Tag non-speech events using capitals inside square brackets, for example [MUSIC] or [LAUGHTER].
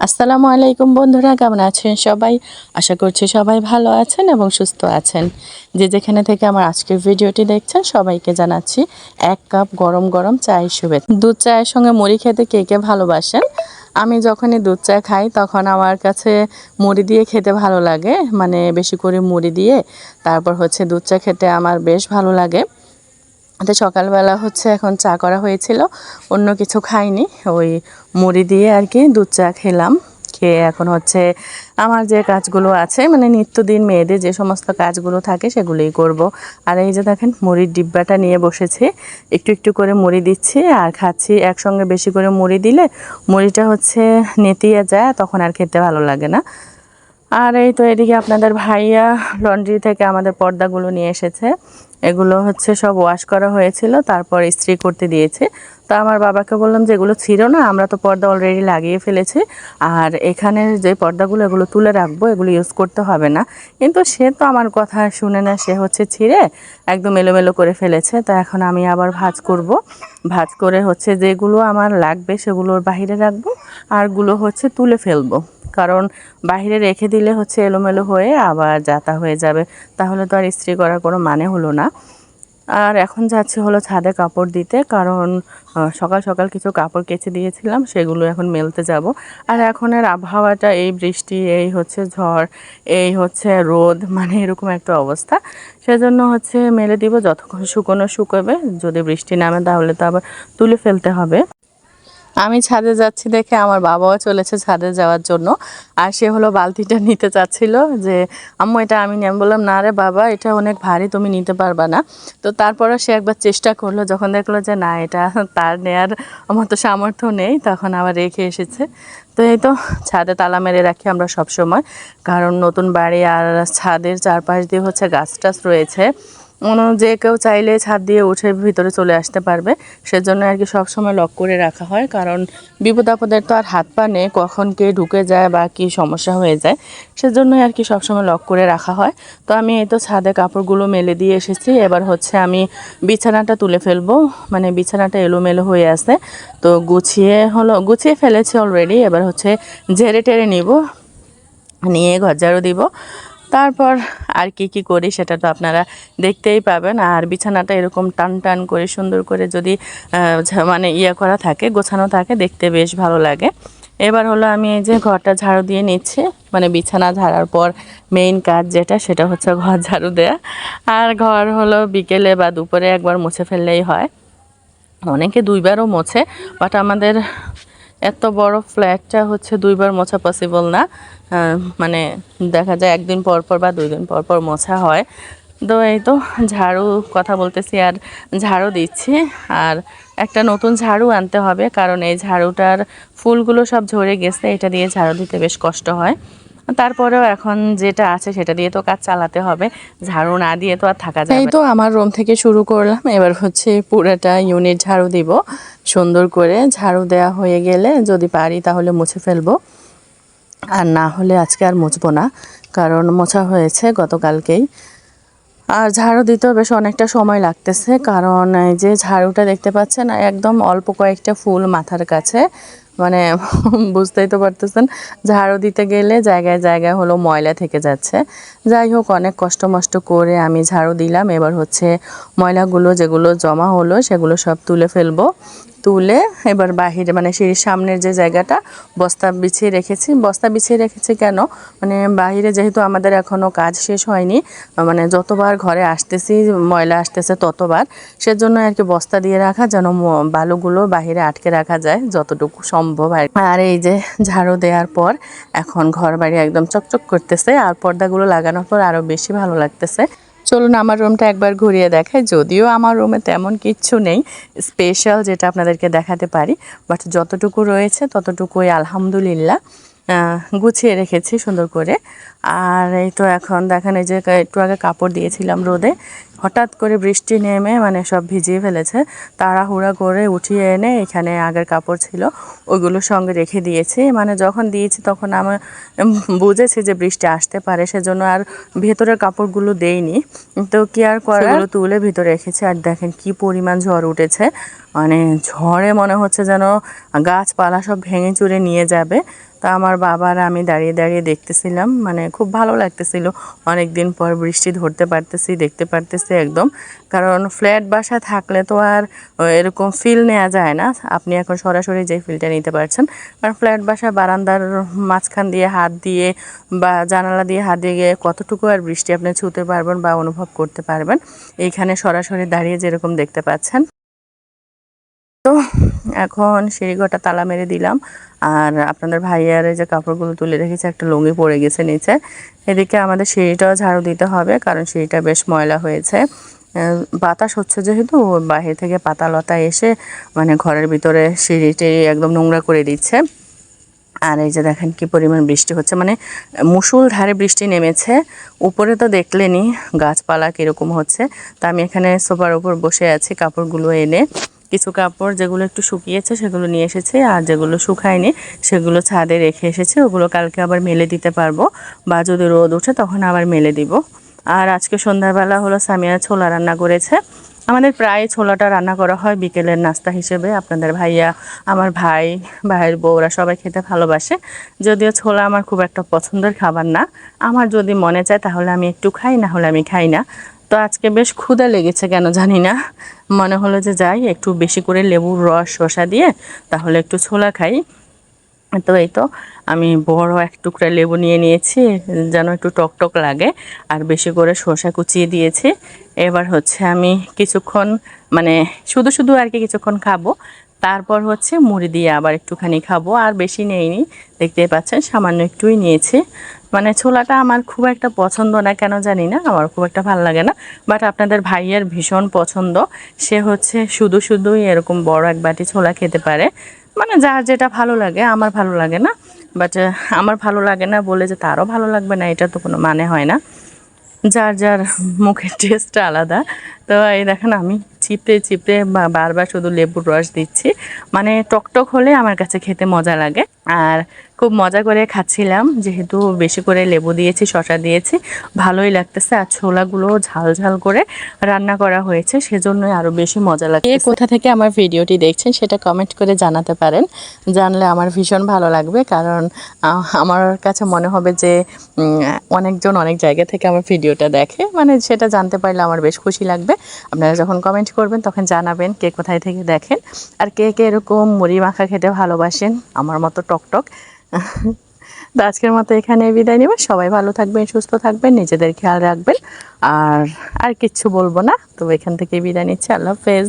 আসসালামু আলাইকুম বন্ধুরা, কেমন আছেন সবাই? আশা করছি সবাই ভালো আছেন এবং সুস্থ আছেন। যে যেখানে থেকে আমার আজকের ভিডিওটি দেখছেন, সবাইকে জানাচ্ছি এক কাপ গরম গরম চায়ের শুভেচ্ছা। দুধ চায়ের সঙ্গে মুড়ি খেতে কে কে ভালোবাসেন? আমি যখনই দুধ চা খাই, তখন আমার কাছে মুড়ি দিয়ে খেতে ভালো লাগে। মানে বেশি করে মুড়ি দিয়ে, তারপর হচ্ছে দুধ চা খেতে আমার বেশ ভালো লাগে। তো সকালবেলা হচ্ছে এখন চা করা হয়েছিল, অন্য কিছু খাইনি, ওই মুড়ি দিয়ে আর কি দুধ চা খেলাম, খেয়ে এখন হচ্ছে আমার যে কাজগুলো আছে মানে নিত্যদিন মেয়েদের যে সমস্ত কাজগুলো থাকে সেগুলোই করব। আর এই যে দেখেন মুড়ির ডিব্বাটা নিয়ে বসেছি, একটু একটু করে মুড়ি দিচ্ছি আর খাচ্ছি, একসঙ্গে বেশি করে মুড়ি দিলে মুড়িটা হচ্ছে নেতিয়ে যায়, তখন আর খেতে ভালো লাগে না। আর এই তো এদিকে আপনাদের ভাইয়া লন্ড্রি থেকে আমাদের পর্দাগুলো নিয়ে এসেছে। এগুলো হচ্ছে সব ওয়াশ করা হয়েছিল, তারপর ইস্ত্রি করতে দিয়েছে। তো আমার বাবাকে বললাম যে এগুলো ছিল না, আমরা তো পর্দা অলরেডি লাগিয়ে ফেলেছি। আর এখানের যে পর্দাগুলো, এগুলো তুলে রাখব, এগুলো ইউজ করতে হবে না। কিন্তু সে তো আমার কথা শুনে না, সে হচ্ছে ছিঁড়ে একদম এলোমেলো করে ফেলেছে। তো এখন আমি আবার ভাজ করব। ভাজ করে হচ্ছে যেগুলো আমার লাগবে, সেগুলোর বাইরে রাখব আরগুলো হচ্ছে তুলে ফেলব। কারণ বাইরে রেখে দিলে হচ্ছে এলোমেলো হয়ে আবার যাতা হয়ে যাবে। তাহলে তো আর ইস্ত্রি করার কোনো মানে হলো না। আর এখন যাচ্ছি হলো ছাদে কাপড় দিতে, কারণ সকাল সকাল কিছু কাপড় কেচে দিয়েছিলাম, সেগুলো এখন মেলতে যাব। আর এখনের আবহাওয়াটা, এই বৃষ্টি, এই হচ্ছে ঝড়, এই হচ্ছে রোদ [LAUGHS] মানে এরকম একটা অবস্থা। সেজন্য হচ্ছে মেলে দিব যতক্ষণ শুকনো শুকোবে, যদি বৃষ্টি নামে তাহলে তো আবার তুলে ফেলতে হবে। আমি ছাদে যাচ্ছি দেখে আমার বাবাও চলেছে ছাদে যাওয়ার জন্য। আর সে হলো বালতিটা নিতে চাচ্ছিল যে, আম্মু, এটা আমি নিয়ে বললাম, না রে বাবা, এটা অনেক ভারী, তুমি নিতে পারবা না। তো তারপরও সে একবার চেষ্টা করল, যখন দেখল যে, না, এটা তার নেয়ার আমার তো সামর্থ্য নেই, তখন আবার রেখে এসেছে। তো এই তো, ছাদে তালা মেরে রাখি আমরা সব সময় কারণ নতুন বাড়ি আর ছাদের চারপাশ দিয়ে হচ্ছে গাছ টাছ রয়েছে। যে কেউ চাইলে ছাদ দিয়ে উঠে ভিতরে চলে আসতে পারবে। সেজন্য আর কি সবসময় লক করে রাখা হয়। কারণ বিপদ আপদের তো আর হাত পা নেই, কখন কে ঢুকে যায় বা কি সমস্যা হয়ে যায়। সেজন্যই আর কি সবসময় লক করে রাখা হয়। তো আমি এই তো ছাদে কাপড়গুলো মেলে দিয়ে এসেছি। এবার হচ্ছে আমি বিছানাটা তুলে ফেলব। মানে বিছানাটা এলোমেলো হয়ে আছে। তো গুছিয়ে হলো, গুছিয়ে ফেলেছি অলরেডি এবার হচ্ছে ঝেড়ে টেরে নিব। নিয়ে ঘর ঝাড়ু দিব। তারপর আর কি কি করি সেটা তো আপনারা দেখতেই পাবেন। আর বিছানাটা এরকম টান টান করে সুন্দর করে যদি মানে ইয়ে করা থাকে, গোছানো থাকে, দেখতে বেশ ভালো লাগে। এবার হলো আমি এই যে ঘরটা ঝাড়ু দিয়ে নিচ্ছি। মানে বিছানা ঝাড়ার পর মেইন কাজ যেটা, সেটা হচ্ছে ঘর ঝাড়ু দেয়া। আর ঘর হলো বিকেলে বা দুপুরে একবার মুছে ফেললেই হয়। অনেকে দুইবারও মোছে বাট আমাদের এত বড় ফ্ল্যাটটা হচ্ছে দুইবার মোছা পসিবল না। মানে দেখা যায় একদিন পর পর বা দুই দিন পর পর মোছা হয়। তো এই তো ঝাড়ু কথা বলতেছি আর ঝাড়ু দিচ্ছি। আর একটা নতুন ঝাড়ু আনতে হবে, কারণ এই ঝাড়ুটার ফুলগুলো সব ঝরে গেছে, এটা দিয়ে ঝাড়ু দিতে বেশ কষ্ট হয়। তারপরেও এখন যেটা আছে সেটা দিয়ে তো কাজ চালাতে হবে। ঝাড়ু না দিয়ে তো আর থাকা যায় এই তো আমার রুম থেকে শুরু করলাম। এবার হচ্ছে পুরোটা ইউনিট ঝাড়ু দিব। সুন্দর করে ঝাড়ু দেওয়া হয়ে গেলে যদি পারি তাহলে মুছে ফেলব। আর না হলে আজকে আর মুছবো না কারণ মোছা হয়েছে গতকালকেই। আর ঝাড়ু দিতেও বেশ অনেকটা সময় লাগতেছে কারণ এই যে ঝাড়ুটা দেখতে পাচ্ছেন একদম অল্প কয়েকটা ফুল মাথার কাছে। মানে বুঝতেই তো পারতেছেন, ঝাড়ু দিতে গেলে জায়গায় জায়গায় হলো ময়লা থেকে যাচ্ছে। যাই হোক, অনেক কষ্ট মষ্ট করে আমি ঝাড়ু দিলাম। এবার হচ্ছে ময়লাগুলো যেগুলো জমা হলো, সেগুলো সব তুলে ফেলব। তুলে এবার বাহিরে মানে সিঁড়ির সামনের যে জায়গাটা, বস্তা বিছিয়ে রেখেছি। বস্তা বিছিয়ে রেখেছি কেন? মানে বাইরে যেহেতু আমাদের এখনও কাজ শেষ হয়নি মানে যতবার ঘরে আসতেছি, ময়লা আসতেছে ততবার। সেজন্য আর কি বস্তা দিয়ে রাখা, যেন বালুগুলো বাহিরে আটকে রাখা যায়, যতটুকু সম্ভব। কি। আর এই যে ঝাড়ু দেওয়ার পর এখন ঘর বাড়ি একদম চকচক করতেছে আর পর্দাগুলো লাগানোর পর আরও বেশি ভালো লাগতেছে। চলুন আমার রুমটা একবার ঘুরিয়ে দেখাই। যদিও আমার রুমে তেমন কিচ্ছু নেই স্পেশাল যেটা আপনাদেরকে দেখাতে পারি বাট যতটুকু রয়েছে ততটুকুই আলহামদুলিল্লাহ গুছিয়ে রেখেছি সুন্দর করে। আর এই তো এখন দেখেন এই যে একটু আগে কাপড় দিয়েছিলাম রোদে হঠাৎ করে বৃষ্টি নেমে মানে সব ভিজিয়ে ফেলেছে, তাড়াহুড়া করে উঠিয়ে এনে এখানে আগের কাপড় ছিল ওইগুলো সঙ্গে রেখে দিয়েছি। মানে যখন দিয়েছি তখন আমার বুঝেছি যে বৃষ্টি আসতে পারে, সেজন্য আর ভেতরের কাপড়গুলো দেইনি। তো কি আর করার? তুলে ভিতরে রেখেছি, আর দেখেন কি পরিমাণ ঝড় উঠেছে। মানে ঝড়ে মনে হচ্ছে যেন গাছপালা সব ভেঙে চুরে নিয়ে যাবে। তা আমার বাবার আমি দাঁড়িয়ে দাঁড়িয়ে দেখতেছিলাম মানে খুব ভালো লাগতেছিল। অনেক দিন পর বৃষ্টি ধরতে পারতেছি, দেখতে পারতেছি। একদম। কারণ ফ্ল্যাট বাসা থাকলে তো আর এরকম ফিল নেওয়া যায় না। আপনি এখন সরাসরি যে ফিলটা নিতে পারছেন। কারণ ফ্ল্যাট বাসা বারান্দার মাঝখান দিয়ে হাত দিয়ে বা জানালা দিয়ে হাত দিয়ে গিয়ে কতটুকু আর বৃষ্টি আপনি ছুঁতে পারবেন বা অনুভব করতে পারবেন। এইখানে সরাসরি দাঁড়িয়ে যেরকম দেখতে পাচ্ছেন। তো এখন সিঁড়িঘরটা তালা মেরে দিলাম। আর আপনাদের ভাইয়ার যে কাপড়গুলো তুলে রেখেছে, একটা লুঙ্গি পড়ে গেছে নিচে। এদিকে আমাদের সিঁড়িটাও ঝাড়ু দিতে হবে, কারণ সিঁড়িটা বেশ ময়লা হয়েছে। বাতাস হচ্ছে যেহেতু বাইরে থেকে পাতা লতা এসে মানে ঘরের ভিতরে সিঁড়িটি একদম নোংরা করে দিচ্ছে। আর এই যে দেখেন কি পরিমাণ বৃষ্টি হচ্ছে মানে মুসুল ধারে বৃষ্টি নেমেছে। উপরে তো দেখলেনি গাছপালা কীরকম হচ্ছে। তা আমি এখানে সোফার উপর বসে আছি কাপড়গুলো এনে। কিছু কাপড় যেগুলো একটু শুকিয়েছে সেগুলো নিয়ে এসেছি, আর যেগুলো শুকায়নি সেগুলো ছাদে রেখে এসেছি। ওগুলো কালকে আবার মেলে দিতে পারব বা যদি রোদ ওঠে তখন আবার মেলে দিব। আর আজকে সন্ধ্যাবেলা হলো সামিয়া ছোলা রান্না করেছে। আমাদের প্রায় ছোলাটা রান্না করা হয় বিকেলের নাস্তা হিসেবে। আপনাদের ভাইয়া, আমার ভাই, ভাইয়ের বউরা সবাই খেতে ভালোবাসে। যদিও ছোলা আমার খুব একটা পছন্দের খাবার না। আমার যদি মনে চায় তাহলে আমি একটু খাই, না হলে আমি খাই না। তো আজকে বেশ ক্ষুদা লেগেছে কেন জানি না। মনে হলো যে যাই, একটু বেশি করে লেবুর রস শসা দিয়ে তাহলে একটু ছোলা খাই। তো এই তো, আমি বড় এক টুকরা লেবু নিয়ে নিয়েছি, যেন একটু টক টক লাগে, আর বেশি করে শসা কুচিয়ে দিয়েছি। এবার হচ্ছে আমি কিছুক্ষণ মানে শুধু শুধু আর কি কিছুক্ষণ খাব, তারপর হচ্ছে মুড়ি দিয়ে আবার একটুখানি খাব, আর বেশি নেইনি। দেখতেই পাচ্ছেন, সামান্য একটুই নিয়েছি। মানে ছোলাটা আমার খুব একটা পছন্দ না, কেন জানি না, আমার খুব একটা ভালো লাগে না বাট আপনাদের ভাইয়ের ভীষণ পছন্দ। সে হচ্ছে শুধু শুধুই এরকম বড় এক বাটি ছোলা খেতে পারে। মানে যার যেটা ভালো লাগে, আমার ভালো লাগে না। বাট আমার ভালো লাগে না বলে যে তারও ভালো লাগবে না, এটা তো কোনো মানে হয় না। যার যার মুখের টেস্টটা আলাদা। তো এই দেখেন আমি চিপড়ে চিপড়ে বারবার শুধু লেবুর রস দিচ্ছি। মানে টকটক হলে আমার কাছে খেতে মজা লাগে। আর খুব মজা করে খাচ্ছিলাম যেহেতু বেশি করে লেবু দিয়েছি শসা দিয়েছি ভালোই লাগতেছে। আর ছোলাগুলো ঝাল ঝাল করে রান্না করা হয়েছে সেজন্যই আরও বেশি মজা লাগে কোথা থেকে আমার ভিডিওটি দেখছেন সেটা কমেন্ট করে জানাতে পারেন। জানলে আমার ভীষণ ভালো লাগবে কারণ আমার কাছে মনে হবে যে অনেকজন অনেক জায়গা থেকে আমার ভিডিওটা দেখে মানে সেটা জানতে পারলে আমার বেশ খুশি লাগবে। আপনারা যখন কমেন্ট করবেন তখন জানাবেন কে কোথায় থেকে দেখেন। আর কে কে এরকম মুড়ি মাখা খেতে ভালোবাসেন আমার মতো টকটক। তো আজকের মতো এখানে বিদায় নেবেন সবাই ভালো থাকবেন, সুস্থ থাকবেন, নিজেদের খেয়াল রাখবেন। আর আর কিচ্ছু বলব না। তো এখান থেকে বিদায় নিচ্ছি। আল্লাহ হাফেজ।